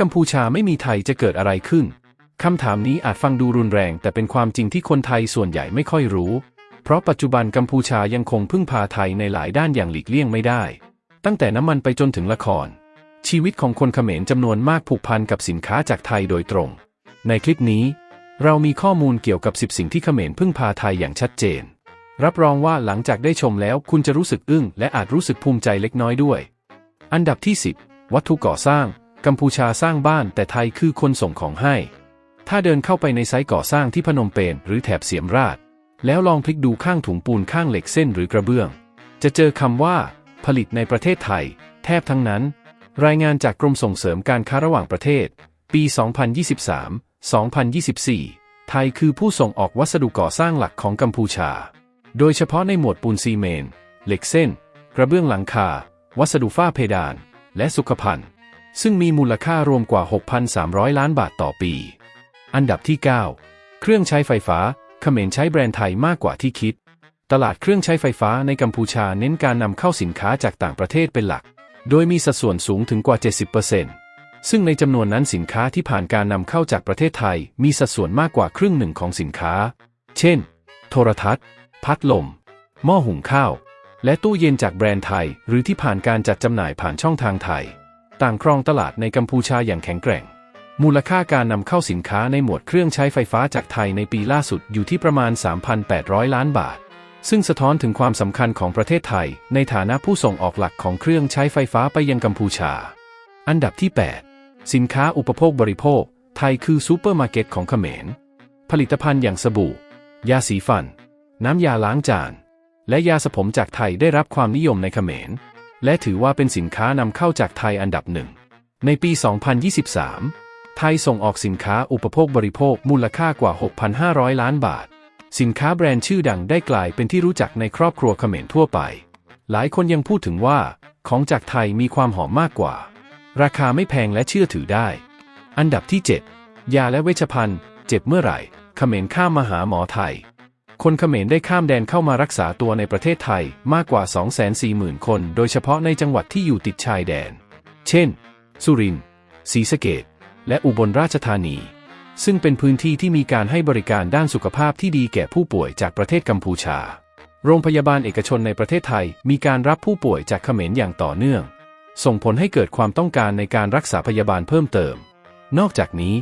กัมพูชาไม่มีไทยจะเกิดอะไรขึ้น คำถามนี้อาจฟังดูรุนแรง แต่เป็นความจริงที่คนไทยส่วนใหญ่ไม่ค่อยรู้ เพราะปัจจุบันกัมพูชายังคงพึ่งพาไทยในหลายด้านอย่างหลีกเลี่ยงไม่ได้ ตั้งแต่น้ำมันไปจนถึงละคร ชีวิตของคนเขมรจำนวนมากผูกพันกับสินค้าจากไทยโดยตรง ในคลิปนี้ เรามีข้อมูลเกี่ยวกับ 10 สิ่งที่เขมรพึ่งพาไทยอย่างชัดเจน รับรองว่าหลังจากได้ชมแล้วคุณจะรู้สึกอึ้งและอาจรู้สึกภูมิใจเล็กน้อยด้วย อันดับที่ 10 วัตถุก่อสร้าง กัมพูชาสร้างบ้านแต่ไทยคือคนส่งของให้ ถ้าเดินเข้าไปในไซต์ก่อสร้างที่พนมเปญหรือแถบเสียมราช แล้วลองพลิกดูข้างถุงปูนข้างเหล็กเส้นหรือกระเบื้อง จะเจอคำว่า ผลิตในประเทศไทย แทบทั้งนั้น รายงานจากกรมส่งเสริมการค้าระหว่างประเทศ ปี 2023-2024 ไทยคือผู้ส่งออกวัสดุก่อสร้างหลักของกัมพูชา โดยเฉพาะในหมวดปูนซีเมนต์เหล็กเส้น กระเบื้องหลังคา วัสดุฝ้าเพดาน และสุขภัณฑ์ ซึ่งมีมูลค่ารวมกว่า 6,300 ล้านบาทต่อปี อันดับที่ 9 เครื่องใช้ไฟฟ้าเขมรใช้แบรนด์ไทยมากกว่าที่คิด ตลาดเครื่องใช้ไฟฟ้าในกัมพูชาเน้นการนำเข้าสินค้าจากต่างประเทศเป็นหลัก โดยมีสัดส่วนสูงถึงกว่า 70%ซึ่งในจำนวนนั้นสินค้าที่ผ่านการนำเข้าจากประเทศไทย มีสัดส่วนมากกว่าครึ่งหนึ่งของสินค้า เช่น โทรทัศน์ พัดลม หม้อหุงข้าว และตู้เย็นจากแบรนด์ไทย หรือที่ผ่านการจัดจำหน่ายผ่านช่องทางไทย ต่างครองตลาดในกัมพูชาอย่างแข็งแกร่ง มูลค่าการนำเข้าสินค้าในหมวดเครื่องใช้ไฟฟ้าจากไทยในปีล่าสุดอยู่ที่ประมาณ 3,800 ล้านบาท ซึ่งสะท้อนถึงความสำคัญของประเทศไทย ในฐานะผู้ส่งออกหลักของเครื่องใช้ไฟฟ้าไปยังกัมพูชา อันดับที่ 8 สินค้าอุปโภคบริโภค ไทยคือซูเปอร์มาร์เก็ตของเขมร ผลิตภัณฑ์อย่างสบู่ ยาสีฟัน น้ำยาล้างจาน และยาสระผมจากไทยได้รับความนิยมในเขมร และถือว่าเป็นสินค้านำเข้าจากไทยอันดับหนึ่ง ในปี 2023 ไทยส่งออกสินค้าอุปโภคบริโภคมูลค่ากว่า 6,500 ล้านบาท สินค้าแบรนด์ชื่อดังได้กลายเป็นที่รู้จักในครอบครัวเขมรทั่วไป หลายคนยังพูดถึงว่า ของจากไทยมีความหอมมากกว่า ราคาไม่แพงและเชื่อถือได้ อันดับที่ 7 ยาและเวชภัณฑ์ เจ็บเมื่อไหร่เขมรข้ามมาหาหมอไทย คนเขมรได้ข้ามแดนเข้ามารักษาตัวในประเทศไทยมากกว่า 240,000 คน โดยเฉพาะในจังหวัดที่อยู่ติดชายแดน เช่น สุรินทร์ ศรีสะเกษและอุบลราชธานี ซึ่งเป็นพื้นที่ที่มีการให้บริการด้านสุขภาพที่ดีแก่ผู้ป่วยจากประเทศกัมพูชา โรงพยาบาลเอกชนในประเทศไทยมีการรับผู้ป่วยจากเขมรอย่างต่อเนื่อง ส่งผลให้เกิดความต้องการในการรักษาพยาบาลเพิ่มเติม นอกจากนี้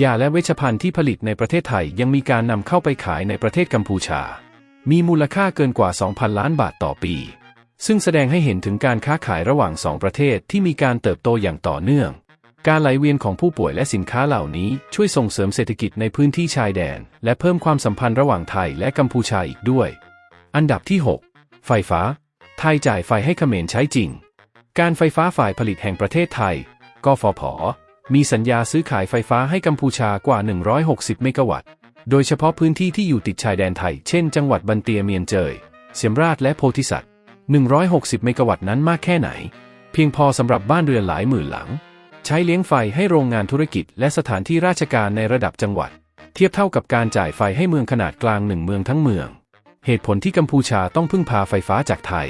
ยาและเวชภัณฑ์ที่ผลิตในประเทศไทยยังมีการนำเข้าไปขายในประเทศกัมพูชา มีมูลค่าเกินกว่า 2,000 ล้านบาทต่อปี ซึ่งแสดงให้เห็นถึงการค้าขายระหว่างสองประเทศที่มีการเติบโตอย่างต่อเนื่อง การไหลเวียนของผู้ป่วยและสินค้าเหล่านี้ช่วยส่งเสริมเศรษฐกิจในพื้นที่ชายแดน และเพิ่มความสัมพันธ์ระหว่างไทยและกัมพูชาอีกด้วย อันดับที่ 6 ไฟฟ้า ไทยจ่ายไฟให้เขมรใช้จริง การไฟฟ้าฝ่ายผลิตแห่งประเทศไทย กฟผ มีสัญญาซื้อขายไฟฟ้าให้กัมพูชากว่า 160 เมกะวัตต์ โดยเฉพาะพื้นที่ที่อยู่ติดชายแดนไทย เช่น จังหวัดบันเตียเมียนเจย เสียมราชและโพธิสัตว์ 160 เมกะวัตต์นั้นมากแค่ไหน เพียงพอสำหรับบ้านเรือนหลายหมื่นหลัง ใช้เลี้ยงไฟให้โรงงานธุรกิจ และสถานที่ราชการในระดับจังหวัด เทียบเท่ากับการจ่ายไฟให้เมืองขนาดกลางหนึ่งเมืองทั้งเมือง เหตุผลที่กัมพูชาต้องพึ่งพาไฟฟ้าจากไทย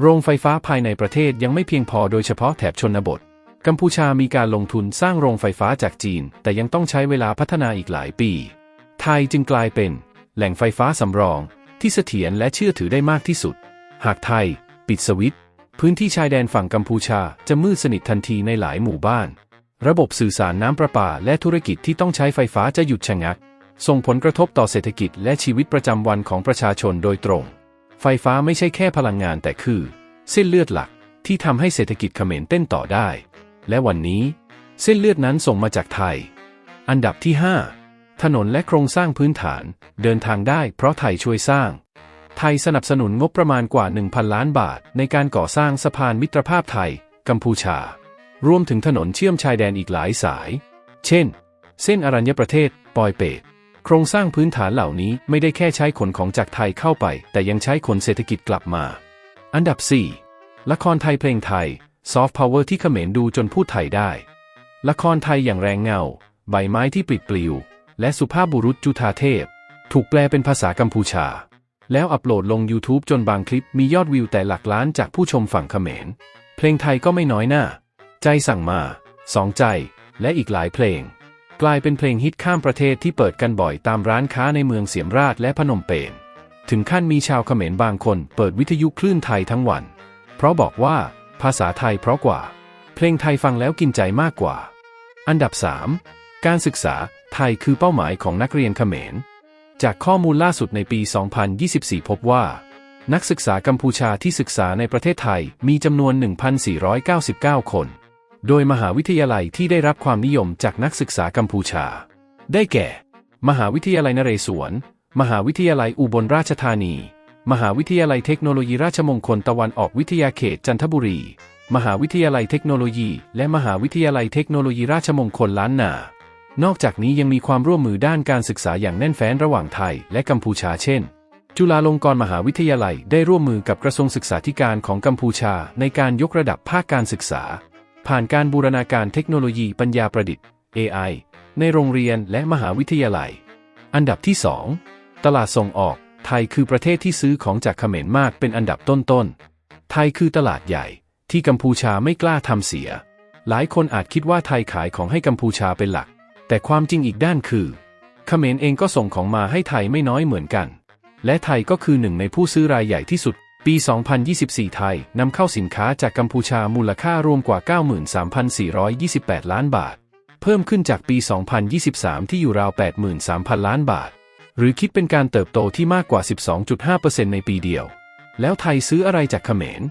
โรงไฟฟ้าภายในประเทศยังไม่เพียงพอโดยเฉพาะแถบชนบท กัมพูชามีการลงทุนสร้างโรงไฟฟ้าจากจีน แต่ยังต้องใช้เวลาพัฒนาอีกหลายปี ไทยจึงกลายเป็น แหล่งไฟฟ้าสำรอง ที่เสถียรและเชื่อถือได้มากที่สุด หากไทย ปิดสวิตช์พื้นที่ชายแดนฝั่งกัมพูชาจะมืดสนิททันทีในหลายหมู่บ้าน ระบบสื่อสารน้ำประปาและธุรกิจที่ต้องใช้ไฟฟ้าจะหยุดชะงัก ส่งผลกระทบต่อเศรษฐกิจและชีวิตประจำวันของประชาชนโดยตรง ไฟฟ้าไม่ใช่แค่พลังงานแต่คือ เส้นเลือดหลักที่ทำให้เศรษฐกิจเขมรเต้นต่อได้ และวันนี้ เส้นเลือดนั้นส่งมาจากไทย อันดับที่ 5 ถนนและโครงสร้างพื้นฐานเดินทางได้เพราะไทยช่วยสร้าง ไทยสนับสนุนงบประมาณกว่า 1,000 ล้านบาท ในการก่อสร้างสะพานมิตรภาพไทย กัมพูชา รวมถึงถนนเชื่อมชายแดนอีกหลายสาย เช่น เส้นอรัญญประเทศ ปอยเปตโครงสร้างพื้นฐานเหล่านี้ไม่ได้แค่ใช้ขนของจากไทยเข้าไป แต่ยังใช้ขนเศรษฐกิจกลับมา อันดับ 4 ละครไทยเพลงไทย ซอฟต์พาวเวอร์ที่เขมรดูจนพูดไทยได้ ละครไทยอย่างแรงเงา ใบไม้ที่ปลิดปลิว และสุภาพบุรุษจุธาเทพ ถูกแปลเป็นภาษากัมพูชา แล้วอัปโหลดลง YouTube จนบางคลิปมียอดวิวแต่หลักล้านจากผู้ชมฝั่งเขมร เพลงไทยก็ไม่น้อยหน้า ใจสั่งมา สองใจ และอีกหลายเพลง กลายเป็นเพลงฮิตข้ามประเทศที่เปิดกันบ่อยตามร้านค้าในเมืองเสียมราชและพนมเปญถึงขั้นมีชาวเขมรบางคนเปิดวิทยุคลื่นไทยทั้งวัน เพราะบอกว่า ภาษาไทยเพราะกว่า เพลงไทยฟังแล้วกินใจมากกว่า อันดับ 3 การศึกษาไทยคือเป้าหมายของนักเรียนเขมร จากข้อมูลล่าสุดในปี 2024 พบว่า นักศึกษากัมพูชาที่ศึกษาในประเทศไทยมีจำนวน 1,499 คน โดยมหาวิทยาลัยที่ได้รับความนิยมจากนักศึกษากัมพูชา ได้แก่ มหาวิทยาลัยนเรศวร มหาวิทยาลัยอุบลราชธานี มหาวิทยาลัยเทคโนโลยีราชมงคลตะวันออกวิทยาเขตจันทบุรี มหาวิทยาลัยเทคโนโลยี และมหาวิทยาลัยเทคโนโลยีราชมงคลล้านนา นอกจากนี้ยังมีความร่วมมือด้านการศึกษาอย่างแน่นแฟ้นระหว่างไทยและกัมพูชาเช่น จุฬาลงกรณ์มหาวิทยาลัยได้ร่วมมือกับกระทรวงศึกษาธิการของกัมพูชาในการยกระดับภาคการศึกษา ผ่านการบูรณาการเทคโนโลยีปัญญาประดิษฐ์ AI ในโรงเรียนและมหาวิทยาลัย อันดับที่ 2 ตลาดส่งออก ไทยคือประเทศที่ซื้อของจากเขมรมากเป็นอันดับต้นๆ ไทยคือตลาดใหญ่ ที่กัมพูชาไม่กล้าทำเสีย หลายคนอาจคิดว่าไทยขายของให้กัมพูชาเป็นหลัก แต่ความจริงอีกด้านคือเขมรเองก็ส่งของมาให้ไทยไม่น้อยเหมือนกัน และไทยก็คือหนึ่งในผู้ซื้อรายใหญ่ที่สุด ปี 2024 ไทยนำเข้าสินค้าจากกัมพูชามูลค่ารวมกว่า 93,428 ล้านบาท เพิ่มขึ้นจากปี 2023 ที่อยู่ราว 83,000 ล้านบาท หรือคิดเป็นการเติบโตที่มากกว่า 12.5%ในปีเดียว แล้วไทยซื้ออะไรจากเขมร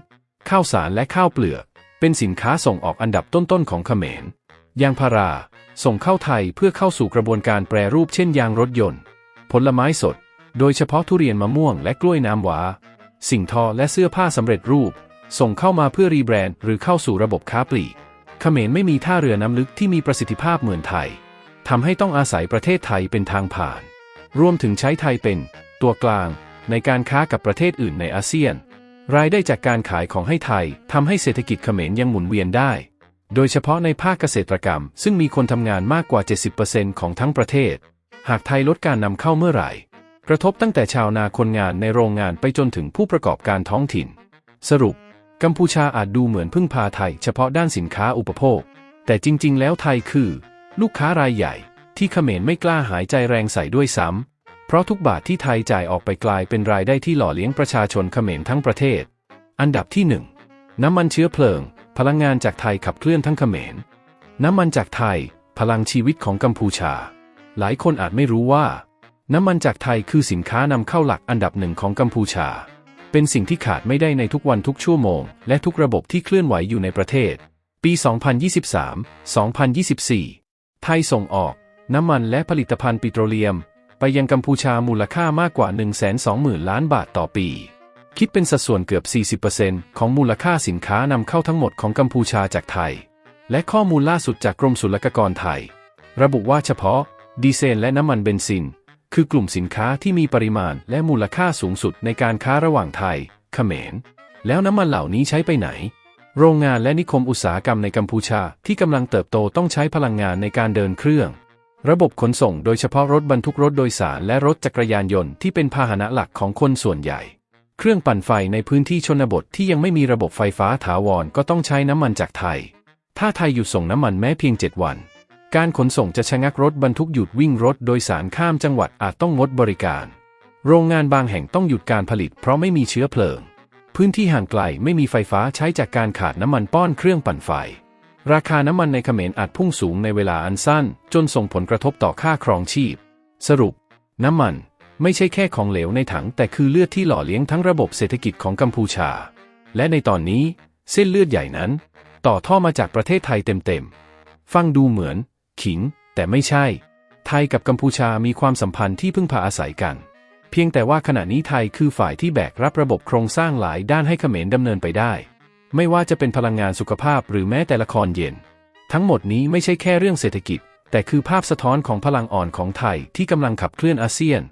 ข้าวสารและข้าวเปลือก เป็นสินค้าส่งออกอันดับต้นๆของเขมร ยางพารา ส่งเข้าไทยเพื่อเข้าสู่กระบวนการแปรรูปเช่นยางรถยนต์ ผลไม้สด โดยเฉพาะทุเรียนมะม่วงและกล้วยน้ำว้า สิ่งทอและเสื้อผ้าสำเร็จรูป ส่งเข้ามาเพื่อรีแบรนด์หรือเข้าสู่ระบบค้าปลีก เขมรไม่มีท่าเรือน้ำลึกที่มีประสิทธิภาพเหมือนไทยทำให้ต้องอาศัยประเทศไทยเป็นทางผ่าน รวมถึงใช้ไทยเป็น ตัวกลาง ในการค้ากับประเทศอื่นในอาเซียน รายได้จากการขายของให้ไทยทำให้เศรษฐกิจเขมรยังหมุนเวียนได้ โดยเฉพาะในภาคเกษตรกรรม ซึ่งมีคนทำงานมากกว่า 70%ของทั้งประเทศ หากไทยลดการนำเข้าเมื่อไหร่ กระทบตั้งแต่ชาวนาคนงานในโรงงานไปจนถึงผู้ประกอบการท้องถิ่น สรุป กัมพูชาอาจดูเหมือนพึ่งพาไทย เฉพาะด้านสินค้าอุปโภค แต่จริง ๆ แล้วไทยคือ ลูกค้ารายใหญ่ ที่เขมรไม่กล้าหายใจแรงใส่ด้วยซ้ำ เพราะทุกบาทที่ไทยจ่ายออกไปกลายเป็นรายได้ที่หล่อเลี้ยงประชาชนเขมรทั้งประเทศ อันดับที่ 1 น้ำมันเชื้อเพลิง พลังงานจากไทยขับเคลื่อนทั้งเขมร น้ำมันจากไทย พลังชีวิตของกัมพูชา หลายคนอาจไม่รู้ว่า น้ำมันจากไทยคือสินค้านำเข้าหลักอันดับหนึ่งของกัมพูชา เป็นสิ่งที่ขาดไม่ได้ในทุกวันทุกชั่วโมง และทุกระบบที่เคลื่อนไหวอยู่ในประเทศ ปี 2023-2024 ไทยส่งออก น้ำมันและผลิตภัณฑ์ปิโตรเลียม ไปยังกัมพูชามูลค่ามากกว่า 120,000 ล้านบาทต่อปี คิดเป็นสัดส่วนเกือบ 40%ของมูลค่าสินค้านำเข้าทั้งหมดของกัมพูชาจากไทย และข้อมูลล่าสุดจากกรมศุลกากรไทย ระบุว่าเฉพาะ ดีเซลและน้ำมันเบนซิน คือกลุ่มสินค้าที่มีปริมาณและมูลค่าสูงสุดในการค้าระหว่างไทย เขมร แล้วน้ำมันเหล่านี้ใช้ไปไหนโรงงานและนิคมอุตสาหกรรมในกัมพูชาที่กำลังเติบโตต้องใช้พลังงานในการเดินเครื่อง ระบบขนส่งโดยเฉพาะรถบรรทุกรถโดยสารและรถจักรยานยนต์ที่เป็นพาหนะหลักของคนส่วนใหญ่ เครื่องปั่นไฟในพื้นที่ชนบทที่ยังไม่มีระบบไฟฟ้าถาวรก็ต้องใช้น้ำมันจากไทย ถ้าไทยหยุดส่งน้ำมันแม้เพียง 7 วัน การขนส่งจะชะงักรถบรรทุกหยุดวิ่งรถโดยสารข้ามจังหวัดอาจต้องงดบริการ โรงงานบางแห่งต้องหยุดการผลิตเพราะไม่มีเชื้อเพลิง พื้นที่ห่างไกลไม่มีไฟฟ้าใช้จากการขาดน้ำมันป้อนเครื่องปั่นไฟ ราคาน้ำมันในเขมรอาจพุ่งสูงในเวลาอันสั้น จนส่งผลกระทบต่อค่าครองชีพ สรุป น้ำมันไม่ใช่แค่ของเหลวในถัง แต่คือเลือดที่หล่อเลี้ยงทั้งระบบเศรษฐกิจของกัมพูชา และในตอนนี้ เส้นเลือดใหญ่นั้น ต่อท่อมาจากประเทศไทยเต็มๆ ฟังดูเหมือน ขิง แต่ไม่ใช่ ไทยกับกัมพูชามีความสัมพันธ์ที่พึ่งพาอาศัยกัน เพียงแต่ว่าขณะนี้ไทยคือฝ่ายที่แบกรับระบบโครงสร้างหลายด้านให้เขมรดำเนินไปได้ ไม่ว่าจะเป็นพลังงานสุขภาพหรือแม้แต่ละครเย็น ทั้งหมดนี้ไม่ใช่แค่เรื่องเศรษฐกิจ แต่คือภาพสะท้อนของพลังอ่อนของไทยที่กำลังขับเคลื่อนอาเซียน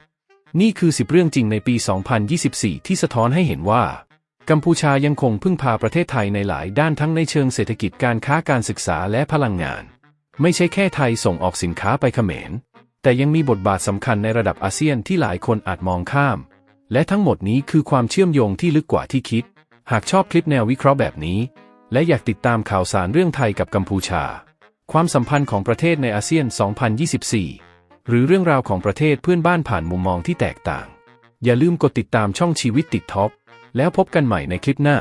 นี่คือ 10 เรื่องจริงในปี 2024 ที่สะท้อนให้เห็นว่า กัมพูชายังคงพึ่งพาประเทศไทยในหลายด้านทั้งในเชิงเศรษฐกิจการค้าการศึกษาและพลังงาน ไม่ใช่แค่ไทยส่งออกสินค้าไปเขมร แต่ยังมีบทบาทสำคัญในระดับอาเซียนที่หลายคนอาจมองข้าม และทั้งหมดนี้คือความเชื่อมโยงที่ลึกกว่าที่คิด หากชอบคลิปแนววิเคราะห์แบบนี้ และอยากติดตามข่าวสารเรื่องไทยกับกัมพูชา ความสัมพันธ์ของประเทศในอาเซียน 2024 หรือเรื่องราวของประเทศเพื่อนบ้านผ่านมุมมองที่แตกต่าง อย่าลืมกดติดตามช่องชีวิตติดท็อป แล้วพบกันใหม่ในคลิปหน้า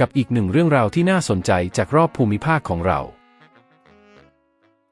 กับอีกหนึ่งเรื่องราวที่น่าสนใจจากรอบภูมิภาคของเรา